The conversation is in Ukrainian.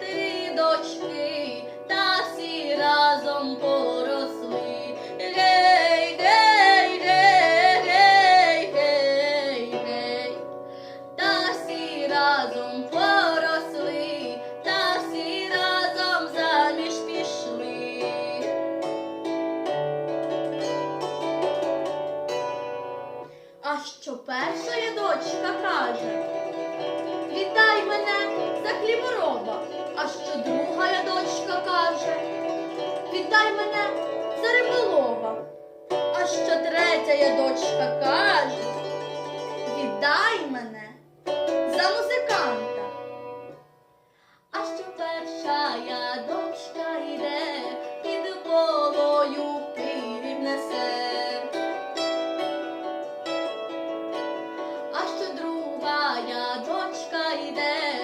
три дочки, та всі разом поросли. Гей, гей, разом поросли, та всі разом заміж пішли. А що перша дочка каже? А що друга дочка каже, вітай мене за риболова, а що третя дочка каже, віддай мене за музиканта. А що перша я дочка йде, під полою пирів несе. А що друга я дочка йде,